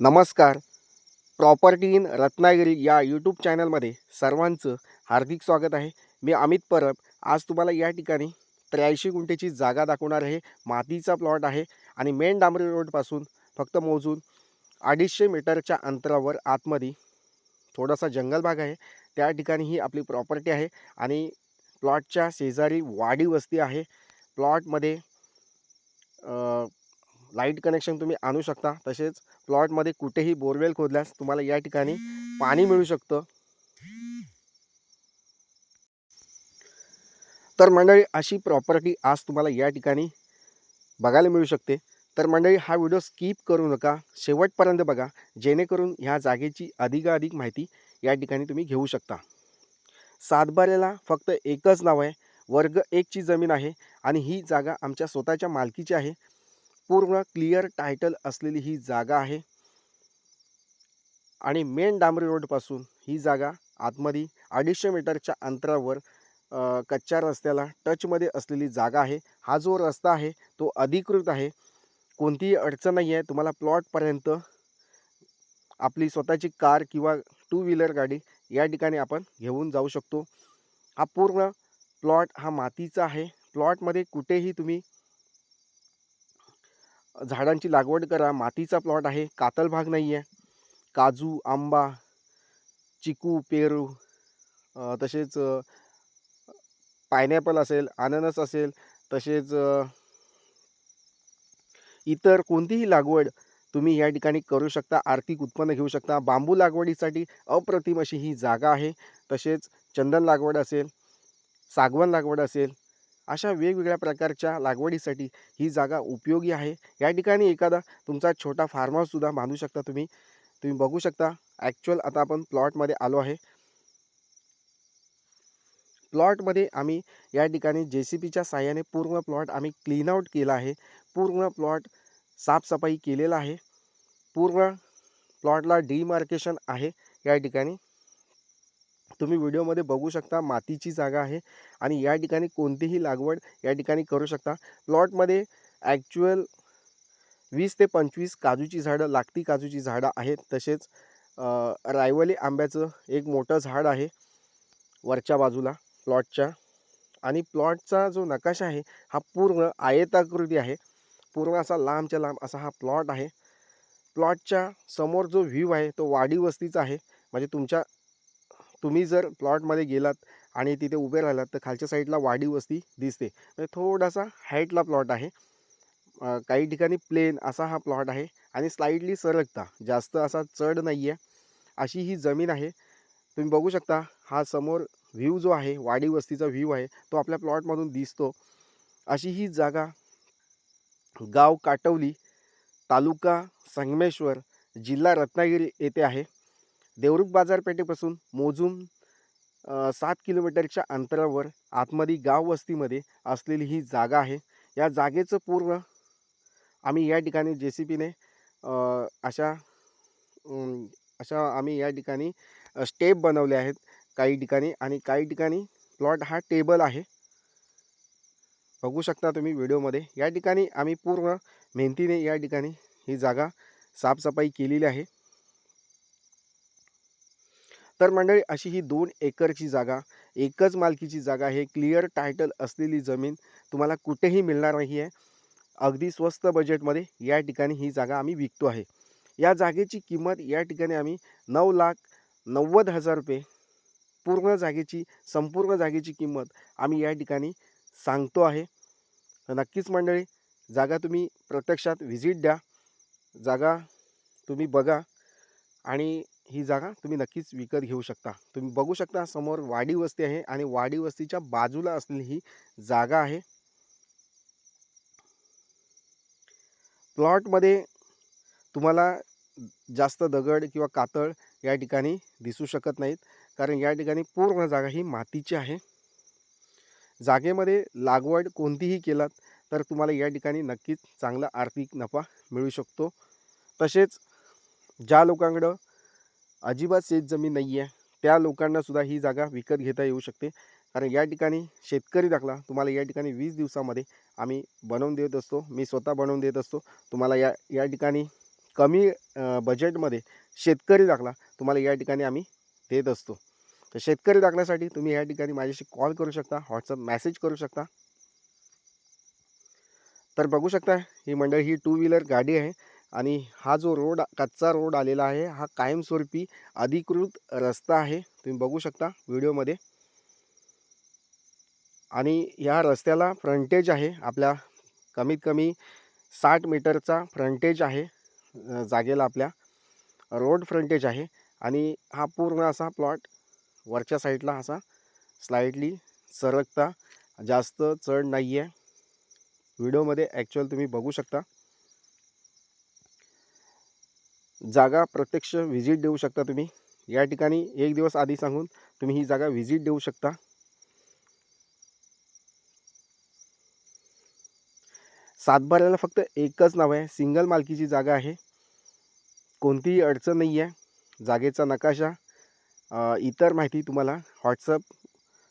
नमस्कार. Property in Ratnagiri या YouTube चॅनलमध्ये सर्वांचं हार्दिक स्वागत आहे. मी अमित परब. आज तुम्हाला या ठिकाणी त्र्याऐंशी गुंठेची जागा दाखवणार आहे. मातीचा प्लॉट आहे आणि मेन डांबरी रोडपासून फक्त मोजून अडीचशे मीटरच्या अंतरावर आतमध्ये थोडासा जंगल भाग आहे. त्या ठिकाणी ही आपली प्रॉपर्टी आहे आणि प्लॉटच्या शेजारी वाडी वस्ती आहे. प्लॉटमध्ये लाइट कनेक्शन तुम्ही आणू शकता. तसेच प्लॉटमध्ये कुठेही बोरवेल खोदल्यास तुम्हाला या ठिकाणी पाणी मिळू शकतं. तर मंडळी अशी प्रॉपर्टी आज तुम्हाला या ठिकाणी बघायला मिळू शकते. तर मंडळी हा व्हिडिओ स्किप करू नका. शेवटपर्यंत बघा. जेणेकरून ह्या जागेची अधिकाधिक माहिती या ठिकाणी तुम्ही घेऊ शकता. सातबाऱ्याला फक्त एकच नाव आहे. वर्ग एकची जमीन आहे आणि ही जागा आमच्या स्वतःच्या मालकीची आहे. पूर्ण क्लिअर टायटल असलेली ही जागा आहे. आणि मेन डांबरी रोडपासून ही जागा आतमध्ये अडीचशे मीटरच्या अंतरावर कच्च्या रस्त्याला टचमध्ये असलेली जागा आहे. हा जो रस्ता आहे तो अधिकृत आहे. कोणतीही अडचण नाही आहे. तुम्हाला प्लॉटपर्यंत आपली स्वतःची कार किंवा टू व्हीलर गाडी या ठिकाणी आपण घेऊन जाऊ शकतो. हा पूर्ण प्लॉट हा मातीचा आहे. प्लॉटमध्ये कुठेही तुम्ही झाडांची लागवड करा मातीचा प्लॉट आहे कातल भाग नाही आहे काजू आंबा चिकू पेरू तसेच पायनॅपल असेल अननस असेल तसेच इतर कोणतीही लागवड तुम्ही या ठिकाणी करू शकता आर्थिक उत्पन्न घेऊ शकता. बांबू लागवडीसाठी अप्रतिम अशी ही जागा आहे. तसेच चंदन लागवड असेल सागवन लागवड असेल अशा वेगवेगळ्या प्रकारच्या लागवडीसाठी ही जागा उपयोगी आहे. या ठिकाणी एखादा तुमचा छोटा फार्म हाऊससुद्धा बांधू शकता तुम्ही. तुम्ही बघू शकता ॲक्च्युअल आता आपण प्लॉटमध्ये आलो आहे. प्लॉटमध्ये आम्ही या ठिकाणी जे सी पीच्या साह्याने पूर्ण प्लॉट आम्ही क्लीन आऊट केला आहे. पूर्ण प्लॉट साफसफाई केलेला आहे. पूर्ण प्लॉटला डिमार्केशन आहे या ठिकाणी. तुम्ही व्हिडिओमध्ये बघू शकता मातीची जागा आहे आणि या ठिकाणी कोणतीही लागवड या ठिकाणी करू शकता. प्लॉटमध्ये ॲक्च्युअल वीस ते पंचवीस काजूची झाडं लागती काजूची झाडं आहेत. तसेच रायवली आंब्याचं एक मोठं झाड आहे वरच्या बाजूला प्लॉटच्या. आणि प्लॉटचा जो नकाशा आहे हा पूर्ण आयताकृती आहे. पूर्ण असा लांबच्या लांब असा हा प्लॉट आहे. प्लॉटच्या समोर जो व्ह्यू आहे तो वाडी वस्तीचा आहे. म्हणजे तुमच्या तुम्ही जर प्लॉटमध्ये गेलात आणि तिथे उभे राहिलात तर खालच्या साईडला वाडी वस्ती दिसते. म्हणजे थोडासा हाईटला प्लॉट आहे. काही ठिकाणी प्लेन असा हा प्लॉट आहे आणि स्लाईडली सरकता. जास्त असा चढ नाही आहे अशी ही जमीन आहे. तुम्ही बघू शकता हा समोर व्ह्यू जो आहे वाडी वस्तीचा व्ह्यू आहे तो आपल्या प्लॉटमधून दिसतो. अशी ही जागा गाव काटवली तालुका संगमेश्वर जिल्हा रत्नागिरी येथे आहे. देवरुख बाजारपेठेपासून मोजून सात किलोमीटरच्या अंतरावर आतमध्ये गाव वस्तीमध्ये असलेली ही जागा आहे. या जागेचं पूर्ण आम्ही या ठिकाणी जे सी पीने अशा अशा आम्ही या ठिकाणी स्टेप बनवले आहेत काही ठिकाणी आणि काही ठिकाणी प्लॉट हा टेबल आहे. बघू शकता तुम्ही व्हिडिओमध्ये. या ठिकाणी आम्ही पूर्ण मेहनतीने या ठिकाणी ही जागा साफसफाई केलेली आहे. तर मंडळी अशी ही दोन एकरची जागा एकच मालकीची जागा आहे क्लिअर टायटल असलेली जमीन तुम्हाला कुठेही मिळणार नाही आहे अगदी स्वस्त बजेटमध्ये या ठिकाणी ही जागा आम्ही विकतो आहे. या जागेची किंमत या ठिकाणी आम्ही नऊ लाख नव्वद हजार रुपये पूर्ण जागेची संपूर्ण जागेची किंमत आम्ही या ठिकाणी सांगतो आहे. नक्कीच मंडळी जागा तुम्ही प्रत्यक्षात व्हिजिट द्या. जागा तुम्ही बघा आणि ही जागा तुम्ही नक्कीच विकत घेऊ शकता. तुम्ही बघू शकता समोर वाडी वस्ती आहे आणि वाडी वस्तीच्या बाजूला असलेली ही जागा आहे. प्लॉटमध्ये तुम्हाला जास्त दगड किंवा कातळ या ठिकाणी दिसू शकत नाहीत. कारण या ठिकाणी पूर्ण जागा ही मातीची आहे. जागेमध्ये लागवड कोणतीही केलात तर तुम्हाला या ठिकाणी नक्कीच चांगला आर्थिक नफा मिळू शकतो. तसेच ज्या लोकांकडं अजिबात शेतजमीन नाही आहे. त्या लोकांनासुद्धा ही जागा विकत घेता येऊ शकते. कारण या ठिकाणी शेतकरी दाखला तुम्हाला या ठिकाणी वीस दिवसामध्ये आम्ही बनवून देत असतो. मी स्वतः बनवून देत असतो. तुम्हाला या या ठिकाणी कमी बजेटमध्ये शेतकरी दाखला तुम्हाला या ठिकाणी आम्ही देत असतो. तर शेतकरी दाखल्यासाठी तुम्ही या ठिकाणी माझ्याशी कॉल करू शकता व्हॉट्सअप मेसेज करू शकता. तर बघू शकता ही मंडळ ही टू व्हीलर गाडी आहे. आणि हा जो रोड कच्चा रोड आलेला आहे हा कायमस्वरूपी अधिकृत रस्ता आहे. तुम्ही बघू शकता व्हिडिओमध्ये. आणि या रस्त्याला फ्रंटेज आहे. आपल्या कमीत कमी साठ मीटरचा फ्रंटेज आहे जागेला आपल्या. रोड फ्रंटेज आहे आणि हा पूर्ण असा प्लॉट वरच्या साईडला असा स्लाइडली सरकता. जास्त चढ नाही आहे व्हिडिओमध्ये ॲक्च्युअल तुम्ही बघू शकता. जागा प्रत्यक्ष व्हिजिट देऊ शकता तुम्ही. या ठिकाणी एक दिवस आधी सांगून तुम्ही ही जागा व्हिजिट देऊ शकता. सातबाऱ्याला फक्त एकच नाव आहे. सिंगल मालकीची जागा आहे. कोणतीही अडचण नाही आहे जागेचा नकाशा इतर माहिती तुम्हाला व्हॉट्सअप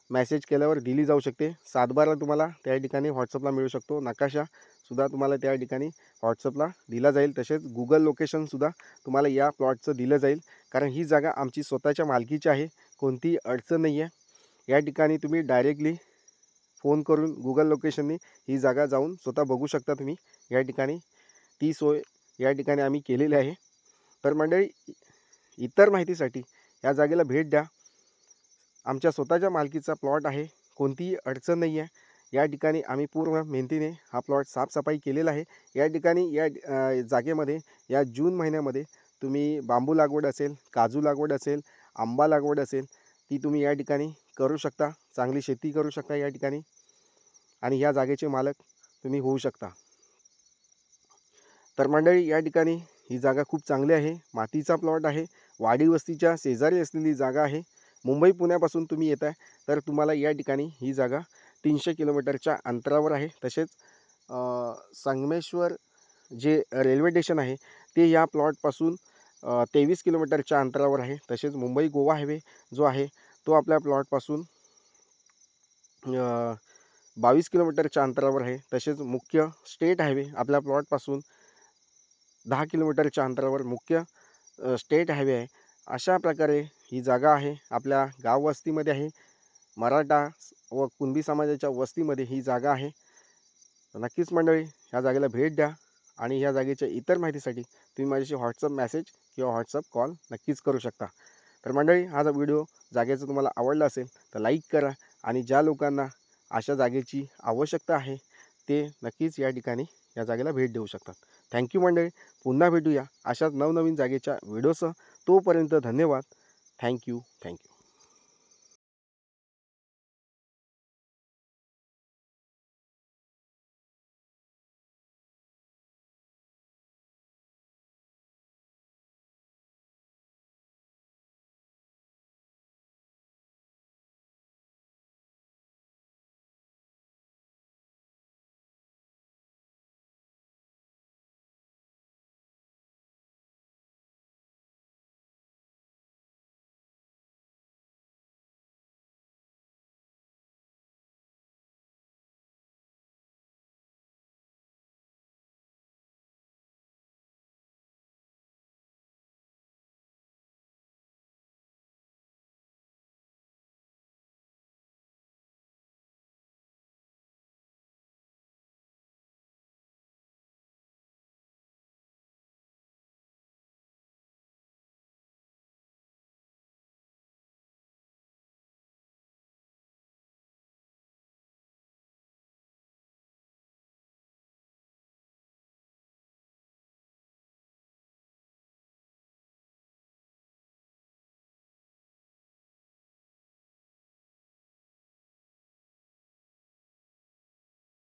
मेसेज केल्यावर दिली जाऊ शकते. सातबारा तुम्हाला त्या ठिकाणी व्हॉट्सअपला मिळू शकतो. नकाशासुद्धा तुम्हाला त्या ठिकाणी व्हॉट्सअपला दिला जाईल. तसेच गुगल लोकेशनसुद्धा तुम्हाला या प्लॉटचं दिलं जाईल. कारण ही जागा आमची स्वतःच्या मालकीची आहे. कोणतीही अडचण नाही आहे या ठिकाणी तुम्ही डायरेक्टली फोन करून गुगल लोकेशननी ही जागा जाऊन स्वतः बघू शकता तुम्ही. या ठिकाणी ती सोय या ठिकाणी आम्ही केलेली आहे. तर मंडळी इतर माहितीसाठी या जागेला भेट द्या. आमच्या स्वतःच्या मालकीचा प्लॉट आहे. कोणतीही अडचण नाही आहे या ठिकाणी आम्ही पूर्ण मेहनतीने हा प्लॉट साफसफाई केलेला आहे. या ठिकाणी या जागेमध्ये या जून महिन्यामध्ये तुम्ही बांबू लागवड असेल काजू लागवड असेल आंबा लागवड असेल ती तुम्ही या ठिकाणी करू शकता. चांगली शेती करू शकता या ठिकाणी. आणि या जागेचे मालक तुम्ही होऊ शकता. तर मंडळी या ठिकाणी ही जागा खूप चांगली आहे. मातीचा प्लॉट आहे. वाडी वस्तीच्या शेजारी असलेली जागा आहे. मुंबई पुण्यापासून तुम्ही येत आहे तर तुम्हाला या ठिकाणी ही जागा तीनशे किलोमीटरच्या अंतरावर आहे. तसेच संगमेश्वर जे रेल्वे स्टेशन आहे ते या प्लॉटपासून तेवीस किलोमीटरच्या अंतरावर आहे. तसेच मुंबई गोवा हायवे जो आहे तो आपल्या प्लॉटपासून बावीस किलोमीटरच्या अंतरावर आहे. तसेच मुख्य स्टेट हायवे आपल्या प्लॉटपासून दहा किलोमीटरच्या अंतरावर मुख्य स्टेट हायवे आहे. अशा प्रकारे ही जागा आहे. आपल्या गाव वस्तीमध्ये आहे. मराठा व कुणबी समाजाच्या वस्तीमध्ये ही जागा आहे. तर नक्कीच मंडळी ह्या जागेला भेट द्या आणि ह्या जागेच्या इतर माहितीसाठी तुम्ही माझ्याशी व्हॉट्सअप मेसेज किंवा व्हॉट्सअप कॉल नक्कीच करू शकता. तर मंडळी हा जर व्हिडिओ जागेचा तुम्हाला आवडला असेल तर लाईक करा आणि ज्या लोकांना अशा जागेची आवश्यकता आहे ते नक्कीच या ठिकाणी या जागेला भेट देऊ शकतात. थँक्यू मंडळी. पुन्हा भेटूया अशाच नवनवीन जागेच्या व्हिडिओसह तोपर्यंत धन्यवाद. Thank you thank you